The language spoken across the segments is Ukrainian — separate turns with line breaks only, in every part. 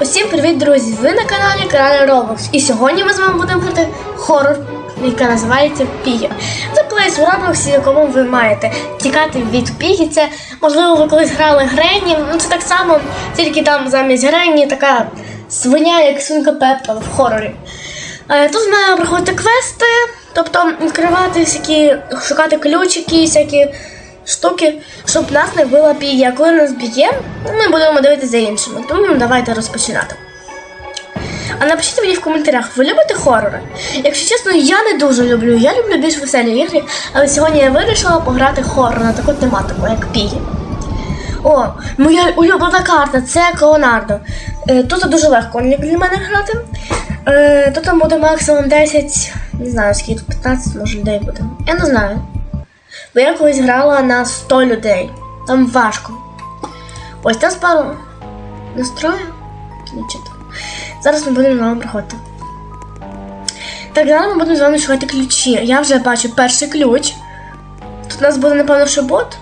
Усім привіт, друзі! Ви на каналі Каналі Roblox. І сьогодні ми з вами будемо грати хорор, яка називається Пігі. Це плейс у Roblox, в якому ви маєте тікати від Пігі. Це, можливо, ви колись грали Гренні. Ну це так само, тільки там замість Гренні така свиня, як свинка Пеппа в хорорі. Е, Тут має проходити квести, тобто відкривати всякі, шукати ключики, всякі штуки, щоб нас не била піє. А коли нас б'є, ми будемо дивитися за іншими. Тому давайте розпочинати. А напишіть мені в коментарях, ви любите хорори? Якщо чесно, я не дуже люблю. Я люблю більш веселі ігри, але сьогодні я вирішила пограти хорор на таку тематику, як піє. О, моя улюблена карта це Колонардо. Е, Тут дуже легко для мене грати. Е, Тут буде максимум 10, не знаю, скільки 15, може людей буде. Я не знаю. Бо я колись грала на 100 людей. Там важко. Ось там пару настрою. Зараз ми будемо з проходити. Так, зараз ми будемо з вами шукати ключі. Я вже бачу перший ключ. Тут у нас буде, напевно, ще бот.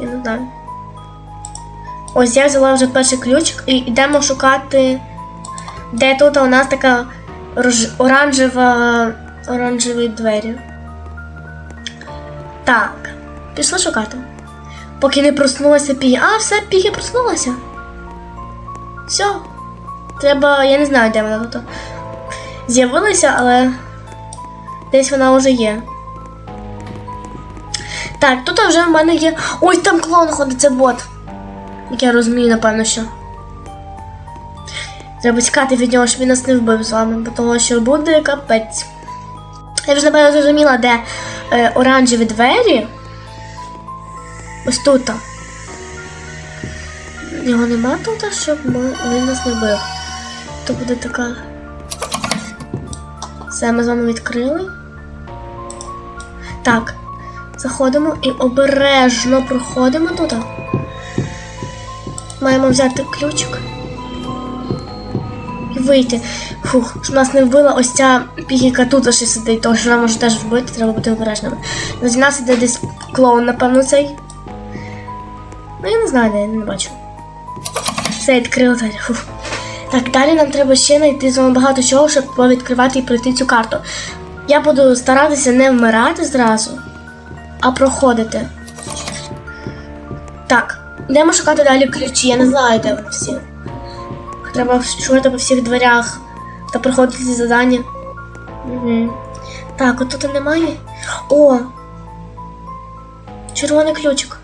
Я не знаю. Ось я взяла вже перший ключик і йдемо шукати. Де тут у нас така рож... оранжева оранжеві двері. Так, пішли шукати. Поки не проснулася Пігі. А, все, Пігі проснулася. Все. Треба. Я не знаю, де вона тут. З'явилася, але десь вона вже є. Так, тут вже в мене є. Ой, там клоун ходить, це бот. Як я розумію, напевно, що. Треба тікати від нього, щоб він нас не вбив з вами, бо тому що буде капець. Я вже напевно зрозуміла, де е, оранжеві двері. Ось тут. Його нема тут, щоб він нас не бив. То буде така. Все, ми з вами відкрили. Так. Заходимо і обережно проходимо тут. Маємо взяти ключик і вийти. Фух, щоб нас не вбила ось ця пігіка тут ще сидить, тому що вона може теж вбити, треба бути обережними. З нас іде десь клоун, напевно, цей. Ну, я не знаю, я не бачу. Все, відкрила двері. Фух. Так, далі нам треба ще знайти з вами багато чого, щоб відкривати і пройти цю карту. Я буду старатися не вмирати зразу, а проходити. Так, йдемо шукати далі ключі. Я не знаю, де вони всі. Треба шукати по всіх дверях та проходити завдання. Угу. Так, от тут немає. О! Червоний ключик.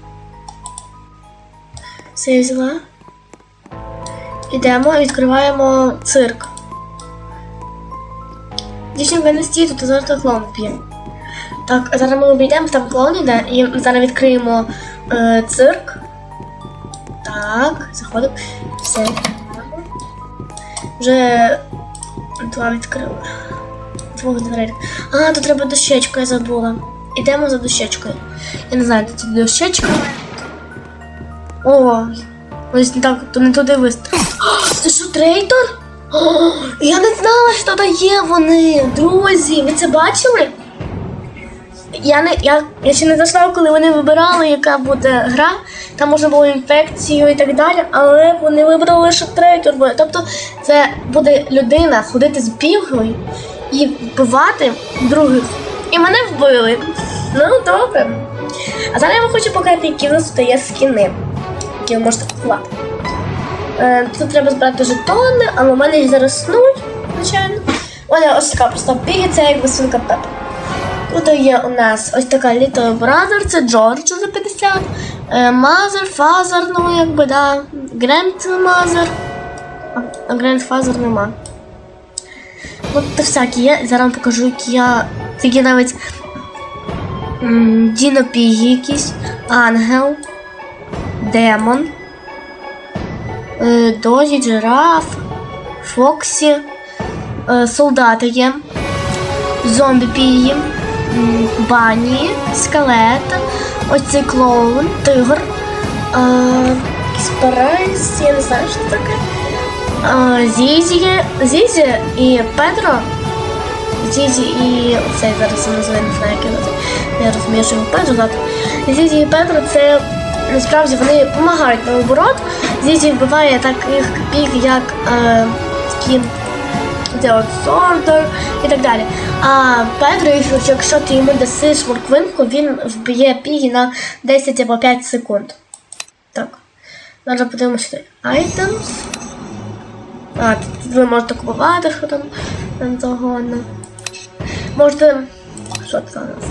Все я взяла. Ідемо і відкриваємо цирк. Дівчинка не стій, тут зараз той клоун п'є. Так, зараз ми обійдемо, там клоун іде, і зараз відкриємо е, цирк. Так, заходимо. Все. Вже два відкрили. Двох дверей. А, тут треба дощечку, я забула. Ідемо за дощечкою. Я не знаю, де тут дощечка. О, ось не так, то не туди виставив. Це що, трейтор? О, я не знала, що там є вони. Друзі, ви це бачили? Я не я, я ще не зайшла, коли вони вибирали, яка буде гра. Там можна було інфекцію і так далі, але вони вибрали, що трейтор буде. Тобто це буде людина ходити з білгою і вбивати других. І мене вбили. Ну, добре. А зараз я вам хочу показати, які в нас тут є скіни, які ви можете купувати. Е, Тут треба збирати жетони, але в мене їх зараз снуть, звичайно. Вона ось така просто біги, це якби свинка Пепа. Тут є у нас ось така Little Brother, це Джордж за 50, е, Mother, Father, ну якби, да, а- а Grandfather нема. От всякі є, зараз покажу, які я, такі навіть м, Діно якийсь, Ангел, Демон, е, Дозі, Джираф, Фоксі, е, Солдати є, Зомбі м, Бані, Скелет, ось клоун, Тигр, е, якийсь я не знаю, що це таке. Е, Зізі, Зізі і Педро. Зізі і цей зараз я не знаю, як його. Я розумію, що його Педро звати. Зізі і Педро це насправді вони допомагають наоборот. Зізі вбиває таких пік, як е, от Сордер і так далі. А Педро, якщо- ти йому дасиш морквинку, він вб'є пігі на 10 або 5 секунд. Так. Зараз подивимося. Items. А, тут ви можете купувати, що там там. Можете. Що це у нас?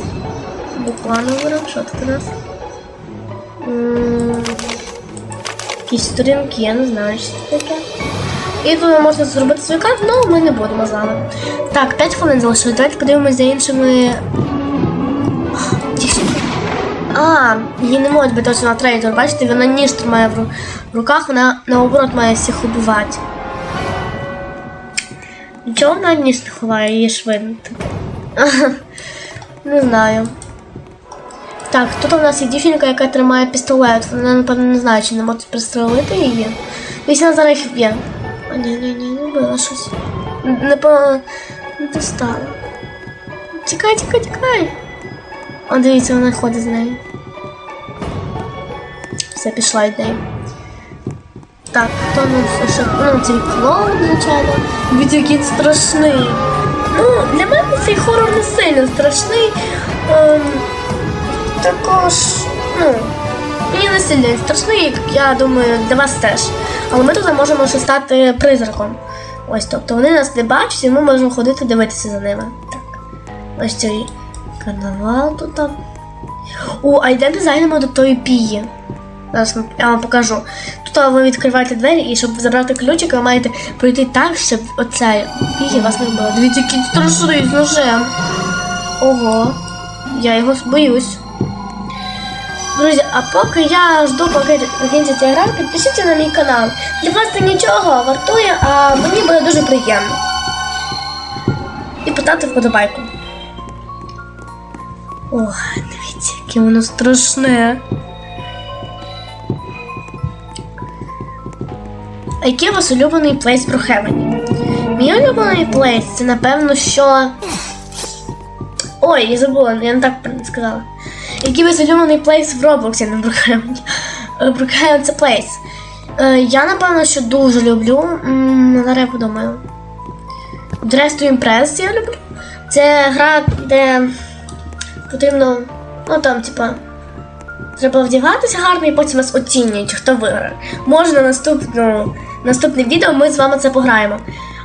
Буквально беремо, що це у нас? Якісь сторінки, я не знаю, що це таке. І ви можете зробити свій карт, але ми не будемо з вами. Так, 5 хвилин залишилось. Давайте подивимося за іншими. А, її не можуть бити ось на трейдер. Бачите, вона ніж тримає в руках, вона наоборот має всіх убивати. Нічого вона ніж не ховає, її швидно. Не знаю. Так, тут у нас є дівчинка, яка тримає пістолет. Вона, напевно, не знає, чи не може пристрелити її. Вона зараз їх. А ні, ні, ні, не було щось. Не по. Не достала. Тікай, тікай, тікай. О, дивіться, вона ходить з нею. Все, пішла від неї. Так, хто ну що? Ну, цей клоун, звичайно. Який страшний. Ну, для мене цей хорор не сильно страшний. Ем, також, ну, мені не сильно страшний, як я думаю, для вас теж. Але ми тут можемо ще стати призраком. Ось, тобто вони нас не бачать, і ми можемо ходити дивитися за ними. Так. Ось цей карнавал тут. там. О, а йдемо зайдемо до тої пії. Зараз я вам покажу. Тут ви відкриваєте двері, і щоб забрати ключик, ви маєте пройти так, щоб оцей пії вас не вбило. Дивіться, який страшний з ножем. Ого, я його боюсь. Друзі, а поки я жду, поки закінчиться гра, підпишіться на мій канал. Для вас це нічого вартує, а мені буде дуже приємно. І поставте вподобайку. Ох, дивіться, яке воно страшне. А який у вас улюблений плейс про Хевені? Мій улюблений плейс це напевно, що. Ой, я забула, я не так сказала. Який вас улюблений плейс в Роблоксі, Брукхевені? Брукхевен це плейс. Е, Я напевно, що дуже люблю. Зараз я подумаю. Dress to Impress я люблю. Це гра, де потрібно, ну там, типа, треба вдягатися гарно і потім вас оцінюють, хто виграє. Може на наступну, наступне відео ми з вами це пограємо.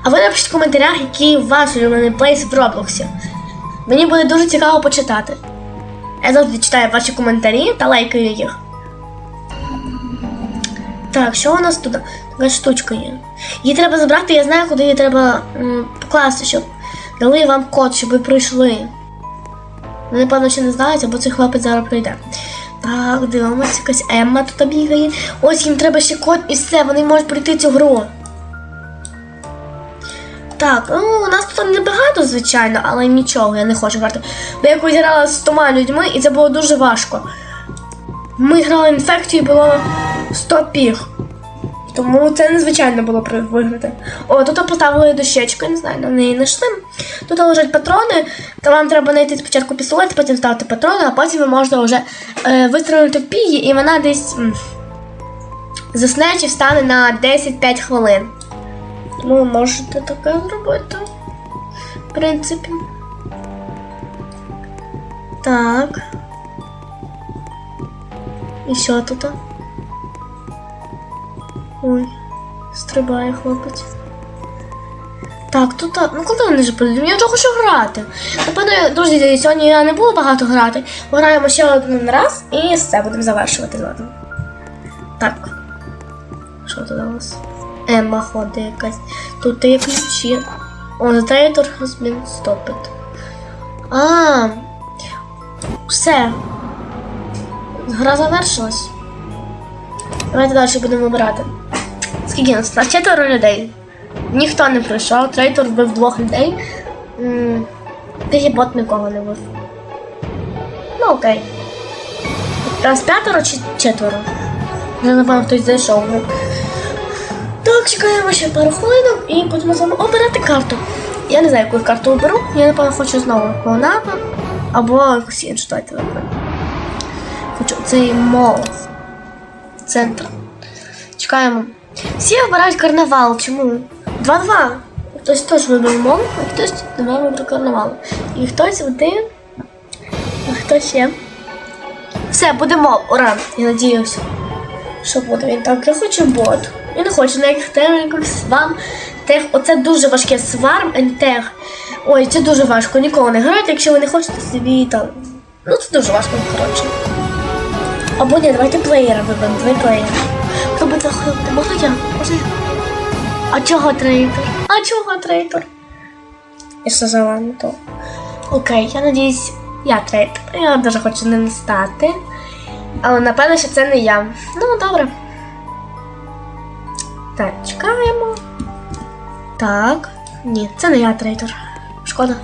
А ви напишіть в коментарях, який ваш улюблений плейс в Роблоксі. Мені буде дуже цікаво почитати. Я завжди читаю ваші коментарі та лайкаю їх. Так, що у нас тут? Така штучка є. Її треба забрати, я знаю, куди її треба покласти, щоб дали вам код, щоб ви пройшли. Ви, напевно, ще не знаєте, бо цей хлопець зараз прийде. Так, дивимося, якась Емма тут бігає. Ось їм треба ще код і все, вони можуть пройти цю гру. Так, ну у нас тут небагато, звичайно, але нічого, я не хочу грати. Бо я якось грала з 100 людьми, і це було дуже важко. Ми грали інфекцію і було 100 піг. Тому це незвичайно було виграти. О, тут поставили дощечку, не знаю, на неї знайшли. Тут лежать патрони, то вам треба знайти спочатку пістолет, потім ставити патрони, а потім можете вже е, вистрілити в пігі, і вона десь м, засне чи встане на 10-5 хвилин. Ви можете таке зробити. В принципі. Так. І що тут? Ой, стрибає хлопець. Так, тут. Ну коли вони ж прийдуть? Я вже хочу грати. Напевно, друзі, сьогодні я не буду багато грати. Пограємо ще один раз і все, будемо завершувати з. Так. Що тут у нас? Емма ходить якась. Тут є ключі. О, the traitor has been stopped. А. Все. Гра завершилась. Давайте далі будемо обирати. Скільки нас? На четверо людей. Ніхто не прийшов, трейтор вбив двох людей. М, бот нікого не вбив. Ну окей. Раз п'ятеро чи четверо? Вже напевно хтось зайшов. Так, чекаємо ще пару хвилинок і будемо з вами обирати карту. Я не знаю, яку карту оберу. Я напевно хочу знову Монапа або якусь іншу. Давайте виберемо. Хочу цей молот. центр. Чекаємо. Всі обирають карнавал. Чому? 2-2. Хтось теж вибрав мол, а хтось не вибрав карнавал. І хтось один, а хто ще. Все, буде мол, ура! Я надіюся. Що буде він так? Я хочу бот. Я не хочу ніяких темників, свам. Тех. Оце дуже важке сварм and тех. Ой, це дуже важко. Ніколи не грайте, якщо ви не хочете собі там. Ну це дуже важко, коротше. Або ні, давайте плеєра виберемо, два плеєра. Хто буде заходити? Можна я? Можна я? А чого трейтор? А чого трейтор? Я сказала не то. Окей, я надіюсь, я трейтор. Я дуже хочу ним стати. Але напевно, що це не я. Ну, добре. Так, чекаємо. Так. Ні, це не я трейтор. Шкода.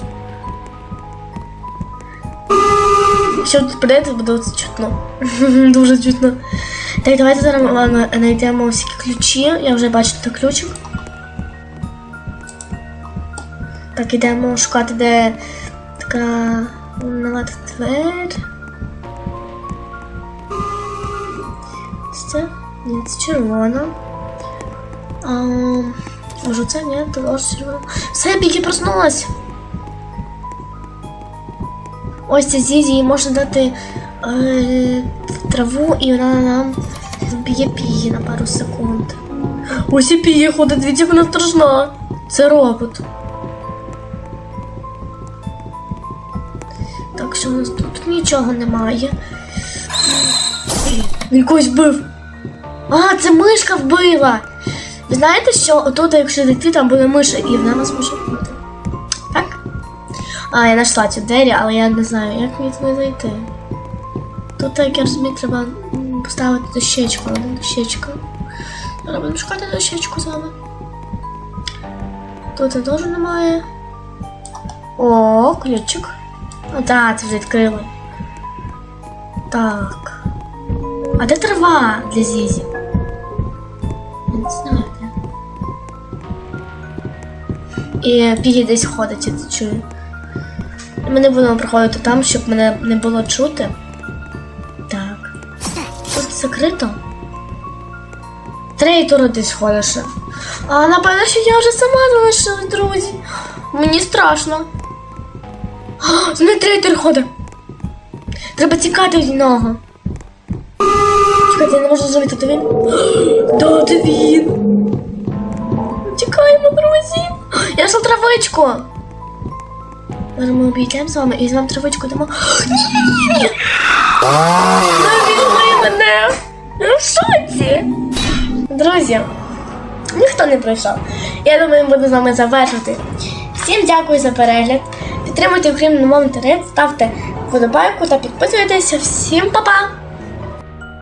Якщо тут прийде, буде чутно. Дуже чутно. Так, давайте зараз знайдемо всі ключі. Я вже бачу тут ключик. Так, ідемо шукати, де така налад двері. Це? Ні, це червона. Може це? Ні, це теж. Все, Бігі проснулась. Ось це Зізі, їй можна дати е, траву, і вона нам вб'є пії на пару секунд. Ось і піє ходить, як вона страшна. Це робот. Так, що у нас тут нічого немає. Він когось вбив. А, це мишка вбила. Ви знаєте, що отут, якщо зайти, там буде миша, і вона нас може вбити. Так? А, я знайшла ці двері, але я не знаю, як мені туди зайти. Тут, як я розумію, треба поставити дощечку, одну дощечку. Зараз будемо шукати дощечку з вами. Тут теж немає. О, ключик. А, так, це вже відкрили. Так. А де трава для Зізі? Я не знаю, І Пігі десь ходить, я це чую. Ми не будемо проходити там, щоб мене не було чути. Так. Тут закрито. Трейтор десь ходить ще. А напевно, що я вже сама залишилась, друзі. Мені страшно. З мене трейтор ходить. Треба тікати від нього. Чекайте, я не можу зробити, то він. Да, це він. Тікаємо, друзі. Травичку. Зараз ми обійдемо з вами і візьмемо травичку дамо. Ні-ні-ні! Мене! Шоці! Друзі, ніхто не пройшов. Я думаю, будемо з вами завершити. Всім дякую за перегляд. Підтримуйте Україну на мовний ставте вподобайку та підписуйтеся. Всім па-па!